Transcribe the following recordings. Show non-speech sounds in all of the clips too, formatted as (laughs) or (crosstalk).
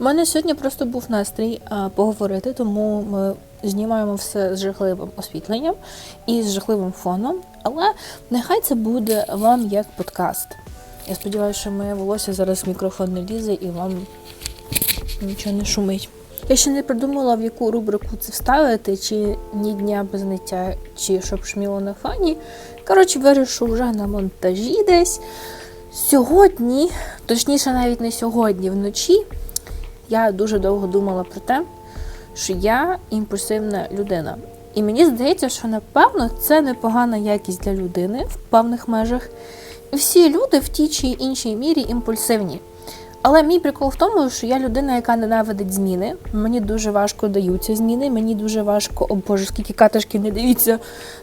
У мене сьогодні просто був настрій а, поговорити, тому ми знімаємо все з жахливим освітленням і з жахливим фоном. Але нехай це буде вам як подкаст. Я сподіваюся, що моє волосся зараз в мікрофон не лізе і вам нічого не шумить. Я ще не придумала, в яку рубрику це вставити, чи ні дня без ниття, чи щоб шміло на фані. Коротше, вирішу вже на монтажі десь. Сьогодні, точніше, навіть не сьогодні, вночі, я дуже довго думала про те, що я імпульсивна людина. І мені здається, що напевно це непогана якість для людини в певних межах. Всі люди в тій чи іншій мірі імпульсивні. Але мій прикол в тому, що я людина, яка ненавидить зміни. Мені дуже важко даються зміни, мені дуже важко, о боже, скільки катишки не дивіться.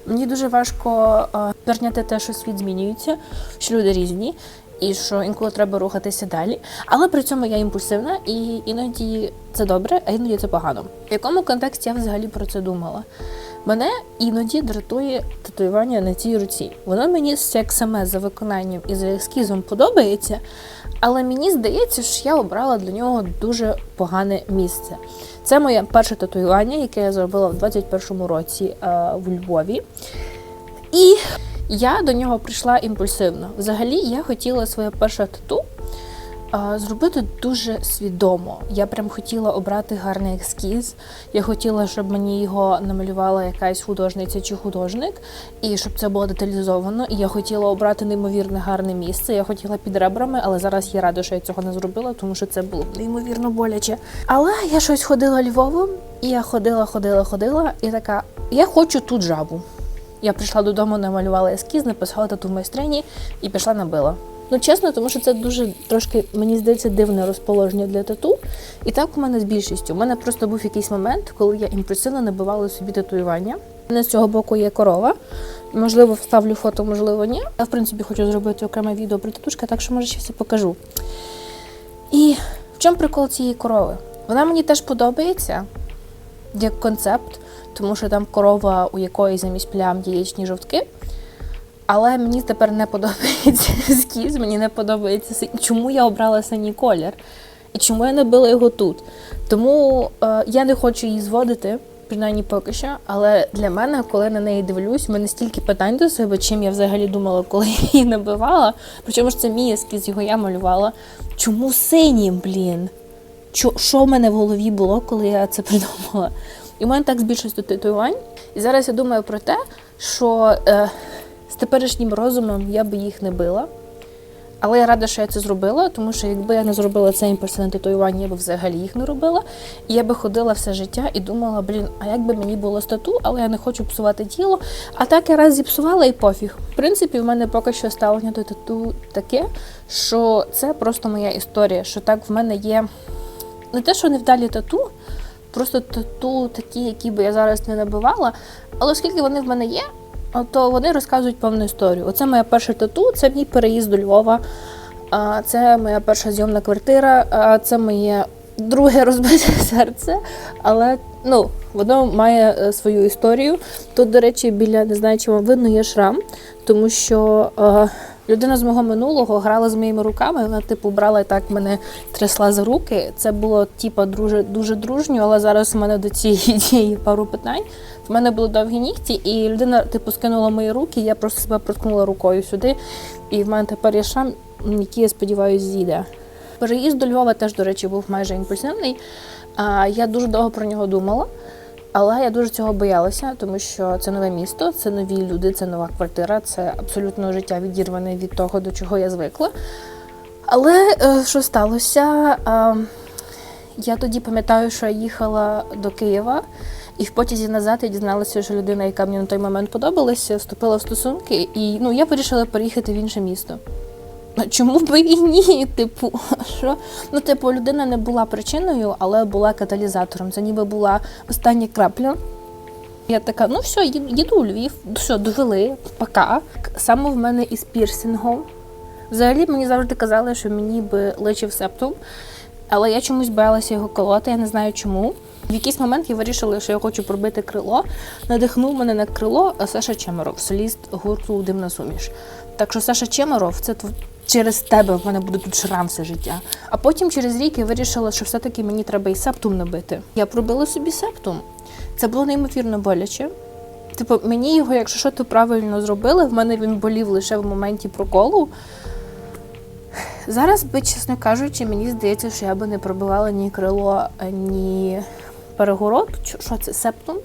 Мені дуже важко е, прийняти те, що світ змінюється, що люди різні, і що інколи треба рухатися далі. Але при цьому я імпульсивна, і іноді це добре, а іноді це погано. В якому контексті я взагалі про це думала? Мене іноді дратує татуювання на цій руці. Воно мені як саме за виконанням і за ескізом подобається, але мені здається, що я обрала для нього дуже погане місце. Це моє перше татуювання, яке я зробила в 21-му році е, в Львові. І я до нього прийшла імпульсивно. Взагалі, я хотіла своє перше тату зробити дуже свідомо. Я прям хотіла обрати гарний ескіз. Я хотіла, щоб мені його намалювала якась художниця чи художник, і щоб це було деталізовано. І я хотіла обрати неймовірне гарне місце. Я хотіла під ребрами, але зараз я рада, що я цього не зробила, тому що це було б неймовірно боляче. Але я щось ходила Львовом, і я ходила, ходила, ходила, і така: я хочу тут жабу. Я прийшла додому, намалювала ескіз, написала тату в майстрині і пішла набила. Ну, чесно, тому що це дуже трошки, мені здається, дивне розположення для тату. І так у мене з більшістю. У мене просто був якийсь момент, коли я імпульсивно набивала собі татуювання. У мене з цього боку є корова. Можливо, вставлю фото, можливо, ні. Я, в принципі, хочу зробити окреме відео про татушки, так що може ще все покажу. І в чому прикол цієї корови? Вона мені теж подобається як концепт, тому що там корова, у якої замість плям яєчні жовтки. Але мені тепер не подобається (laughs) ескіз, мені не подобається. Чому я обрала синій колір? І чому я набила його тут? Тому е, я не хочу її зводити, принаймні поки що. Але для мене, коли на неї дивлюсь, в мене стільки питань до себе, чим я взагалі думала, коли я її набивала. Причому ж це мій ескіз, його я малювала. Чому синім, блін? Що в мене в голові було, коли я це (laughs) придумала? І в мене так з більшістю татуювань. І зараз я думаю про те, що е, з теперішнім розумом я би їх не била. Але я рада, що я це зробила, тому що якби я не зробила це імпульсивне татуювання, я б взагалі їх не робила. І я би ходила все життя і думала, блін, а як би мені було з тату, але я не хочу псувати тіло. А так я раз зіпсувала і пофіг. В принципі, в мене поки що ставлення до тату таке, що це просто моя історія. Що так в мене є не те, що невдалі тату, просто тату такі, які би я зараз не набивала. Але оскільки вони в мене є, то вони розказують певну історію. Оце моя перша тату, це мій переїзд до Львова. Це моя перша зйомна квартира, це моє друге розбите (laughs) серце. Але ну, воно має е, свою історію. Тут, до речі, біля не знаю, чи вам видно, є шрам, тому що е, людина з мого минулого грала з моїми руками. Вона, типу, брала і так мене трясла за руки. Це було типу, дуже, дуже дружньо, але зараз у мене до цієї (laughs) пару питань. В мене були довгі нігті, і людина, типу, скинула мої руки, я просто себе проткнула рукою сюди. І в мене тепер є шрам, який, я сподіваюся, зійде. Переїзд до Львова теж, до речі, був майже імпульсивний. Я дуже довго про нього думала, але я дуже цього боялася, тому що це нове місто, це нові люди, це нова квартира, це абсолютно життя відірване від того, до чого я звикла. Але е, що сталося? Я тоді пам'ятаю, що я їхала до Києва, і в потязі назад я дізналася, що людина, яка мені на той момент подобалася, вступила в стосунки, і ну, я вирішила переїхати в інше місто. Ну, Чому б і ні? (laughs) Типу, що? Ну, типу, людина не була причиною, але була каталізатором. Це ніби була остання крапля. Я така, ну все, їду у Львів, все, довели, пока. Саме в мене із пірсингом. Взагалі мені завжди казали, що мені би личив септум, але я чомусь боялася його колоти, я не знаю чому. В якийсь момент я вирішила, що я хочу пробити крило. Надихнув мене на крило Саша Чемеров, соліст гурту Димна суміш. Так що Саша Чемеров, це через тебе в мене буде тут шрам все життя. А потім через рік я вирішила, що все-таки мені треба і септум набити. Я пробила собі септум. Це було неймовірно боляче. Типу, мені його, якщо що то правильно зробили, в мене він болів лише в моменті проколу. Зараз би, чесно кажучи, мені здається, що я би не пробивала ні крило, ні перегород. Що це септум?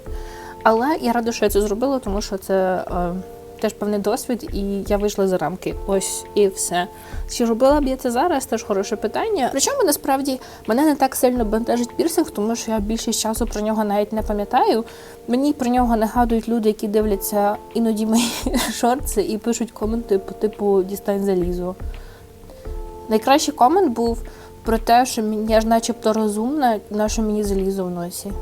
Але я рада, що я це зробила, тому що це е, теж певний досвід, і я вийшла за рамки. Ось і все. Чи робила б я це зараз? Теж хороше питання. Причому насправді мене не так сильно бентежить пірсинг, тому що я більшість часу про нього навіть не пам'ятаю. Мені про нього нагадують люди, які дивляться іноді мої (laughs) шорти і пишуть коменти по типу дістань залізо. Найкращий комент був про те, що я ж начебто розумна, на що мені залізо в носі.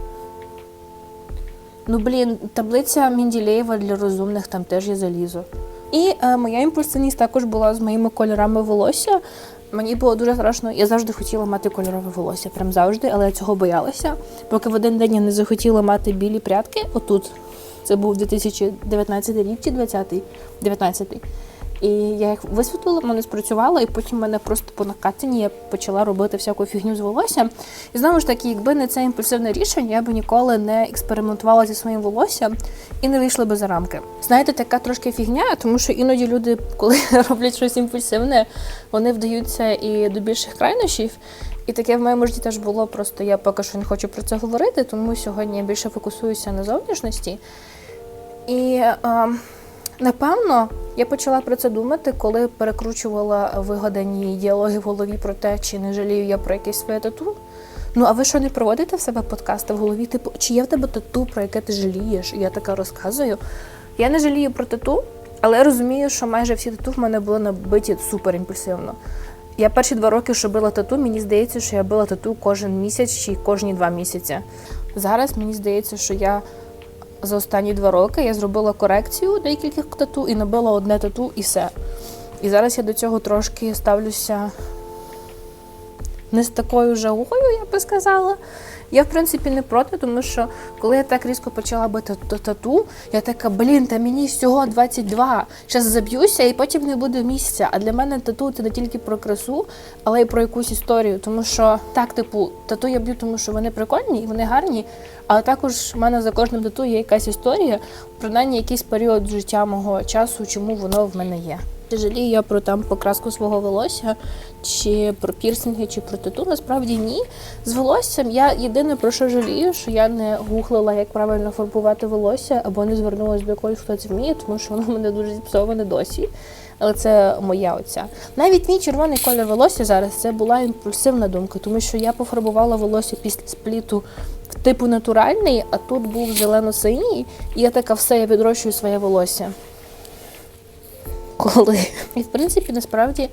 Ну, блін, таблиця Мінділеєва для розумних там теж є залізо. І е, моя імпульсивність також була з моїми кольорами волосся. Мені було дуже страшно. Я завжди хотіла мати кольорове волосся, прям завжди, але я цього боялася. Поки в один день я не захотіла мати білі прядки, отут. Це був 2019 рік чи 20-й? 19-й. І я їх висвітлила, мене спрацювало, і потім мене просто по накатанні я почала робити всяку фігню з волоссям. І знову ж таки, якби не це імпульсивне рішення, я б ніколи не експериментувала зі своїм волоссям і не вийшла би за рамки. Знаєте, така трошки фігня, тому що іноді люди, коли (laughs) роблять щось імпульсивне, вони вдаються і до більших крайнощів. І таке в моєму житті теж було. Просто я поки що не хочу про це говорити, тому сьогодні я більше фокусуюся на зовнішності. І е, напевно я почала про це думати, коли перекручувала вигадані діалоги в голові про те, чи не жалію я про якесь своє тату. Ну, а ви що не проводите в себе подкасти в голові? Типу, чи є в тебе тату, про яке ти жалієш? І я така розказую. Я не жалію про тату, але я розумію, що майже всі тату в мене були набиті супер імпульсивно. Я перші два роки, що била тату, мені здається, що я била тату кожен місяць чи кожні два місяці. Зараз мені здається, що я за останні два роки я зробила корекцію декількох тату і набила одне тату і все. І зараз я до цього трошки ставлюся не з такою жагою, я би сказала. Я, в принципі, не проти, тому що коли я так різко почала бити тату, я така, блін, та мені всього 22. Зараз заб'юся і потім не буде місця. А для мене тату це не тільки про красу, але й про якусь історію. Тому що так, типу, тату я б'ю, тому що вони прикольні і вони гарні. Але також в мене за кожним тату є якась історія, принаймні якийсь період життя мого часу, чому воно в мене є. Чи жалію я про там покраску свого волосся, чи про пірсинги, чи про тату? Насправді ні. З волоссям я єдине про що жалію, що я не гуглила, як правильно фарбувати волосся, або не звернулася до когось, хто це вміє, тому що воно в мене дуже зіпсоване досі. Але це моя оця. Навіть мій червоний колір волосся зараз це була імпульсивна думка, тому що я пофарбувала волосся після спліту типу натуральний, а тут був зелено-синій, і я така все, я відрощую своє волосся коли. І в принципі, насправді,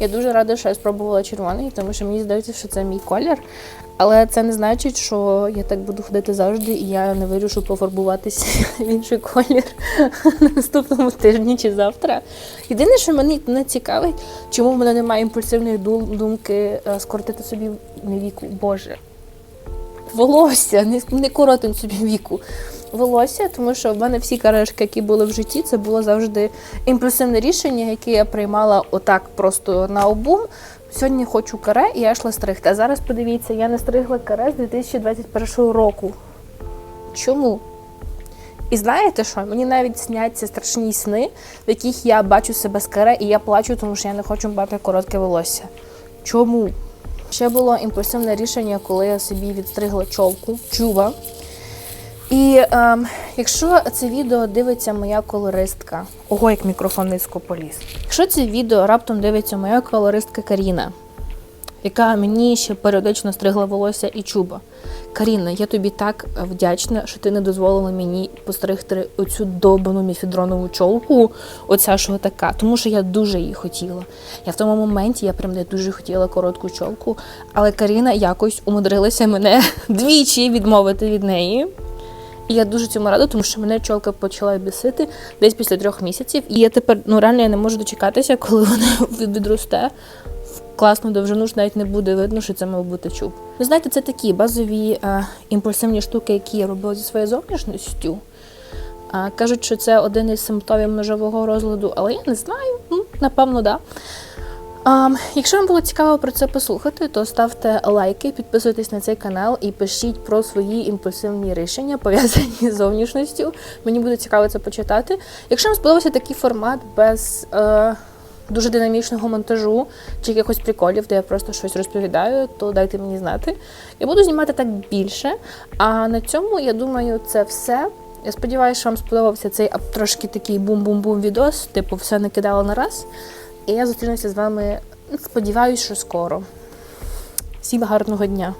я дуже рада, що я спробувала червоний, тому що мені здається, що це мій колір. Але це не значить, що я так буду ходити завжди, і я не вирішу пофарбуватися (laughs) в інший колір (laughs) на наступному тижні чи завтра. Єдине, що мені не цікавить, чому в мене немає імпульсивної думки е, скоротити собі віку. Боже. Волосся, не, не коротим собі віку. Волосся, тому що в мене всі карешки, які були в житті, це було завжди імпульсивне рішення, яке я приймала отак просто на обум. Сьогодні хочу каре, і я йшла стригти. А зараз подивіться, я не стригла каре з 2021 року. Чому? І знаєте що? Мені навіть сняться страшні сни, в яких я бачу себе з каре, і я плачу, тому що я не хочу мати коротке волосся. Чому? Ще було імпульсивне рішення, коли я собі відстригла чолку, чуба. І ем, якщо це відео дивиться моя колористка, ого, як мікрофон низько поліз. Якщо це відео раптом дивиться моя колористка Каріна, яка мені ще періодично стригла волосся і чуба. Каріна, я тобі так вдячна, що ти не дозволила мені постригти оцю довбану міфідронову чолку, оця що така, тому що я дуже її хотіла. Я в тому моменті я прям не дуже хотіла коротку чолку, але Каріна якось умудрилася мене (laughs) двічі відмовити від неї. І я дуже цьому рада, тому що мене чолка почала бісити десь після трьох місяців. І я тепер ну реально я не можу дочекатися, коли вона (laughs) відросте класну довжину, ж навіть не буде видно, що це мав бути чуб. Ви знаєте, це такі базові е, імпульсивні штуки, які я робила зі своєю зовнішністю. А, кажуть, що це один із симптомів межового розладу, але я не знаю. Ну, напевно, да. Якщо вам було цікаво про це послухати, то ставте лайки, підписуйтесь на цей канал і пишіть про свої імпульсивні рішення, пов'язані з зовнішністю. Мені буде цікаво це почитати. Якщо вам сподобався такий формат без е, дуже динамічного монтажу чи якихось приколів, де я просто щось розповідаю, то дайте мені знати. Я буду знімати так більше. А на цьому, я думаю, це все. Я сподіваюся, що вам сподобався цей трошки такий бум-бум-бум відос, типу все накидало на раз. І я зустрінуся з вами, сподіваюсь, що скоро. Всім гарного дня!